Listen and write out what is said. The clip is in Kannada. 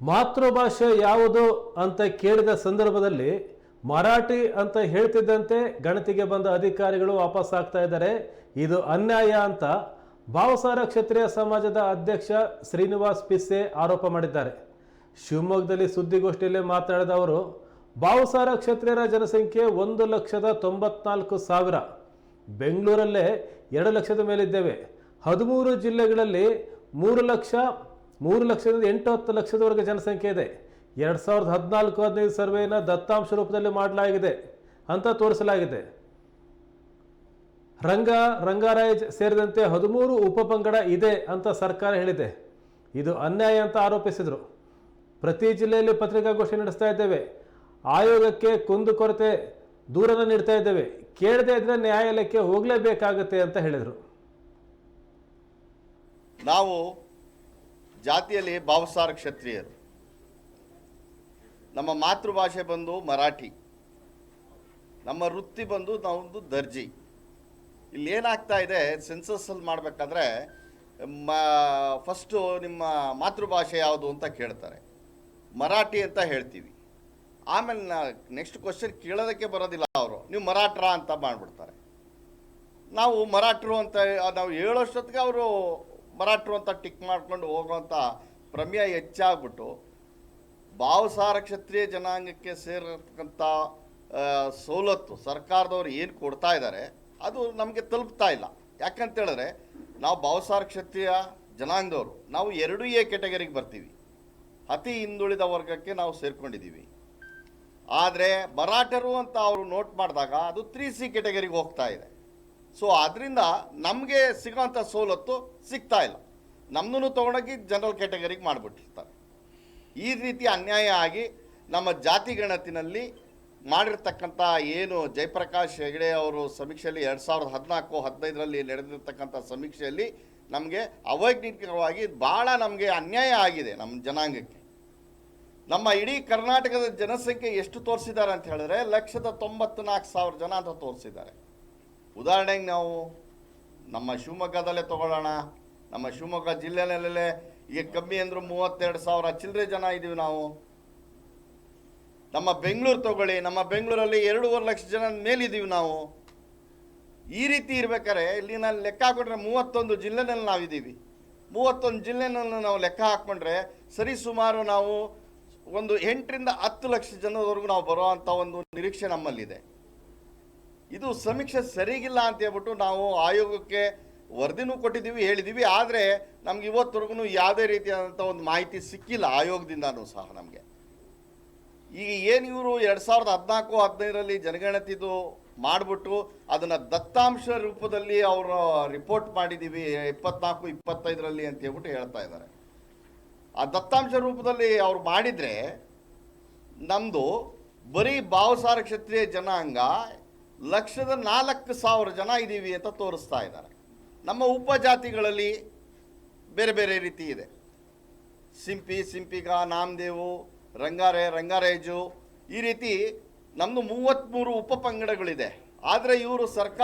ಮಾತೃಭಾಷೆ ಯಾವುದು ಅಂತ ಕೇಳಿದ ಸಂದರ್ಭದಲ್ಲಿ ಮರಾಠಿ ಅಂತ ಹೇಳ್ತಿದ್ದಂತೆ ಗಣತಿಗೆ ಬಂದ ಅಧಿಕಾರಿಗಳು ವಾಪಸ್ ಆಗ್ತಾ ಇದ್ದಾರೆ. ಇದು ಅನ್ಯಾಯ ಅಂತ ಭಾವಸಾರ ಕ್ಷತ್ರಿಯ ಸಮಾಜದ ಅಧ್ಯಕ್ಷ ಶ್ರೀನಿವಾಸ್ ಪಿಸ್ಸೆ ಆರೋಪ ಮಾಡಿದ್ದಾರೆ. ಶಿವಮೊಗ್ಗದಲ್ಲಿ ಸುದ್ದಿಗೋಷ್ಠಿಯಲ್ಲಿ ಮಾತನಾಡಿದ ಅವರು, ಭಾವಸಾರ ಕ್ಷತ್ರಿಯರ ಜನಸಂಖ್ಯೆ ಒಂದು ಲಕ್ಷದ ತೊಂಬತ್ನಾಲ್ಕು ಸಾವಿರ. ಬೆಂಗಳೂರಲ್ಲೇ ಎರಡು ಲಕ್ಷದ ಮೇಲಿದ್ದೇವೆ. ಹದಿಮೂರು ಜಿಲ್ಲೆಗಳಲ್ಲಿ ಮೂರು ಲಕ್ಷ ಮೂರು ಲಕ್ಷದಿಂದ ಎಂಟು ಹತ್ತು ಲಕ್ಷದವರೆಗೆ ಜನಸಂಖ್ಯೆ ಇದೆ. ಎರಡು ಸಾವಿರದ ಹದಿನಾಲ್ಕು ಹದಿನೈದು ಸರ್ವೆನ ದತ್ತಾಂಶ ರೂಪದಲ್ಲಿ ಮಾಡಲಾಗಿದೆ ಅಂತ ತೋರಿಸಲಾಗಿದೆ. ರಂಗ, ರಂಗಾರಾಯ್ ಸೇರಿದಂತೆ ಹದಿಮೂರು ಉಪಪಂಗಡ ಇದೆ ಅಂತ ಸರ್ಕಾರ ಹೇಳಿದೆ. ಇದು ಅನ್ಯಾಯ ಅಂತ ಆರೋಪಿಸಿದರು. ಪ್ರತಿ ಜಿಲ್ಲೆಯಲ್ಲಿ ಪತ್ರಿಕಾಗೋಷ್ಠಿ ನಡೆಸ್ತಾ ಇದ್ದೇವೆ. ಆಯೋಗಕ್ಕೆ ಕುಂದುಕೊರತೆ ದೂರನ್ನು ನೀಡ್ತಾ ಇದ್ದೇವೆ. ಕೇಳದೇ ಇದ್ರೆ ನ್ಯಾಯಾಲಯಕ್ಕೆ ಹೋಗಲೇಬೇಕಾಗುತ್ತೆ ಅಂತ ಹೇಳಿದರು. ನಾವು ಜಾತಿಯಲ್ಲಿ ಭಾವಸಾರ ಕ್ಷತ್ರಿಯರು. ನಮ್ಮ ಮಾತೃಭಾಷೆ ಬಂದು ಮರಾಠಿ. ನಮ್ಮ ವೃತ್ತಿ ಬಂದು ನಾವೊಂದು ದರ್ಜಿ. ಇಲ್ಲಿ ಏನಾಗ್ತಾ ಇದೆ ಸೆನ್ಸಸ್ಸಲ್ಲಿ ಮಾಡಬೇಕಾದ್ರೆ, ಮ ಫಸ್ಟು ನಿಮ್ಮ ಮಾತೃಭಾಷೆ ಯಾವುದು ಅಂತ ಕೇಳ್ತಾರೆ. ಮರಾಠಿ ಅಂತ ಹೇಳ್ತೀವಿ. ಆಮೇಲೆ ನಾ ನೆಕ್ಸ್ಟ್ ಕ್ವಶನ್ ಕೇಳೋದಕ್ಕೆ ಬರೋದಿಲ್ಲ ಅವರು. ನೀವು ಮರಾಠರ ಅಂತ ಮಾಡಿಬಿಡ್ತಾರೆ. ನಾವು ಮರಾಠರು ಅಂತ, ನಾವು ಹೇಳೋಷ್ಟೊತ್ತಿಗೆ ಅವರು ಮರಾಠರು ಅಂತ ಟಿಕ್ ಮಾಡ್ಕೊಂಡು ಹೋಗುವಂಥ ಪ್ರಮೇಯ ಹೆಚ್ಚಾಗ್ಬಿಟ್ಟು ಭಾವಸಾರ ಕ್ಷತ್ರಿಯ ಜನಾಂಗಕ್ಕೆ ಸೇರಿರ್ತಕ್ಕಂಥ ಆ, ಸವಲತ್ತು ಸರ್ಕಾರದವ್ರು ಏನು ಕೊಡ್ತಾ ಇದ್ದಾರೆ ಅದು ನಮಗೆ ತಲುಪ್ತಾ ಇಲ್ಲ. ಯಾಕಂತೇಳಿದ್ರೆ ನಾವು ಭಾವಸಾರ ಕ್ಷತ್ರಿಯ ಜನಾಂಗದವರು ನಾವು ಎರಡೂ ಎ ಕೆಟಗರಿಗೆ ಬರ್ತೀವಿ. ಅತಿ ಹಿಂದುಳಿದ ವರ್ಗಕ್ಕೆ ನಾವು ಸೇರ್ಕೊಂಡಿದ್ದೀವಿ. ಆದರೆ ಮರಾಠರು ಅಂತ ಅವರು ನೋಟ್ ಮಾಡಿದಾಗ ಅದು ತ್ರೀ ಸಿ ಕೆಟಗರಿಗೆ ಹೋಗ್ತಾ ಇದೆ. ಸೊ ಅದರಿಂದ ನಮಗೆ ಸಿಗೋಂಥ ಸವಲತ್ತು ಸಿಗ್ತಾ ಇಲ್ಲ. ನಮ್ಮನ್ನು ತೊಗೊಂಡೋಗಿ ಜನರಲ್ ಕ್ಯಾಟಗರಿಗೆ ಮಾಡಿಬಿಟ್ಟಿರ್ತಾರೆ. ಈ ರೀತಿ ಅನ್ಯಾಯ ಆಗಿ ನಮ್ಮ ಜಾತಿ ಗಣತಿನಲ್ಲಿ ಮಾಡಿರ್ತಕ್ಕಂಥ ಏನು ಜಯಪ್ರಕಾಶ್ ಹೆಗಡೆ ಅವರು ಸಮೀಕ್ಷೆಯಲ್ಲಿ ಎರಡು ಸಾವಿರದ ಹದಿನಾಲ್ಕು, ಹದಿನೈದರಲ್ಲಿ ನಡೆದಿರ್ತಕ್ಕಂಥ ಸಮೀಕ್ಷೆಯಲ್ಲಿ ನಮಗೆ ಅವೈಜ್ಞಾನಿಕವಾಗಿ ಭಾಳ ನಮಗೆ ಅನ್ಯಾಯ ಆಗಿದೆ ನಮ್ಮ ಜನಾಂಗಕ್ಕೆ. ನಮ್ಮ ಇಡೀ ಕರ್ನಾಟಕದ ಜನಸಂಖ್ಯೆ ಎಷ್ಟು ತೋರಿಸಿದ್ದಾರೆ ಅಂತ ಹೇಳಿದ್ರೆ ಲಕ್ಷದ ತೊಂಬತ್ತು ನಾಲ್ಕು ಸಾವಿರ ಜನ ಅಂತ ತೋರಿಸಿದ್ದಾರೆ. ಉದಾಹರಣೆಗೆ ನಾವು ನಮ್ಮ ಶಿವಮೊಗ್ಗದಲ್ಲೇ ತಗೊಳ್ಳೋಣ. ನಮ್ಮ ಶಿವಮೊಗ್ಗ ಜಿಲ್ಲೆನಲ್ಲೇ ಈಗ ಕಮ್ಮಿ ಅಂದರೂ ಮೂವತ್ತೆರಡು ಸಾವಿರ ಚಿಲ್ಲರೆ ಜನ ಇದ್ದೀವಿ ನಾವು. ನಮ್ಮ ಬೆಂಗಳೂರು ತಗೊಳ್ಳಿ. ನಮ್ಮ ಬೆಂಗಳೂರಲ್ಲಿ ಎರಡೂವರೆ ಲಕ್ಷ ಜನ ಮೇಲಿದ್ದೀವಿ ನಾವು. ಈ ರೀತಿ ಇರ್ಬೇಕಾದ್ರೆ ಇಲ್ಲಿ ನಾನು ಲೆಕ್ಕ ಹಾಕೊಂಡ್ರೆ ಮೂವತ್ತೊಂದು ಜಿಲ್ಲೆನಲ್ಲಿ ನಾವಿದ್ದೀವಿ ಮೂವತ್ತೊಂದು ಜಿಲ್ಲೆನಲ್ಲಿ ನಾವು ಲೆಕ್ಕ ಹಾಕ್ಕೊಂಡ್ರೆ ಸರಿ ಸುಮಾರು ನಾವು ಒಂದು ಎಂಟರಿಂದ ಹತ್ತು ಲಕ್ಷ ಜನದವರೆಗೂ ನಾವು ಬರುವಂಥ ಒಂದು ನಿರೀಕ್ಷೆ ನಮ್ಮಲ್ಲಿದೆ. ಇದು ಸಮೀಕ್ಷೆ ಸರಿಗಿಲ್ಲ ಅಂತ ಹೇಳ್ಬಿಟ್ಟು ನಾವು ಆಯೋಗಕ್ಕೆ ವರದಿನೂ ಕೊಟ್ಟಿದ್ದೀವಿ, ಹೇಳಿದ್ದೀವಿ. ಆದರೆ ನಮ್ಗೆ ಇವತ್ತವರೆಗೂ ಯಾವುದೇ ರೀತಿಯಾದಂಥ ಒಂದು ಮಾಹಿತಿ ಸಿಕ್ಕಿಲ್ಲ ಆಯೋಗದಿಂದನೂ ಸಹ ನಮಗೆ. ಈಗ ಏನು ಇವರು ಎರಡು ಸಾವಿರದ ಹದಿನಾಲ್ಕು, ಹದಿನೈದರಲ್ಲಿ ಜನಗಣತಿದು ಮಾಡಿಬಿಟ್ಟು ಅದನ್ನು ದತ್ತಾಂಶ ರೂಪದಲ್ಲಿ ಅವರು ರಿಪೋರ್ಟ್ ಮಾಡಿದ್ದೀವಿ, ಇಪ್ಪತ್ನಾಲ್ಕು, ಇಪ್ಪತ್ತೈದರಲ್ಲಿ ಅಂತ ಹೇಳ್ಬಿಟ್ಟು ಹೇಳ್ತಾ ಇದ್ದಾರೆ. ಆ ದತ್ತಾಂಶ ರೂಪದಲ್ಲಿ ಅವ್ರು ಮಾಡಿದರೆ ನಮ್ಮದು ಬರೀ ಭಾವಸಾರ ಕ್ಷತ್ರಿಯ ಜನಾಂಗ ಲಕ್ಷದ ನಾಲ್ಕು ಸಾವಿರ ಜನ ಇದ್ದೀವಿ ಅಂತ ತೋರಿಸ್ತಾ ಇದ್ದಾರೆ. ನಮ್ಮ ಉಪಜಾತಿಗಳಲ್ಲಿ ಬೇರೆ ಬೇರೆ ರೀತಿ ಇದೆ. ಸಿಂಪಿ ಸಿಂಪಿಗ ನಾಮದೇವು, ರಂಗಾರೆ, ರಂಗಾರೇಜು ಈ ರೀತಿ ನಮ್ಮದು ಮೂವತ್ತ್ಮೂರು ಉಪಪಂಗಡಗಳಿದೆ ಆದರೆ ಇವರು ಸರ್ಕಾರ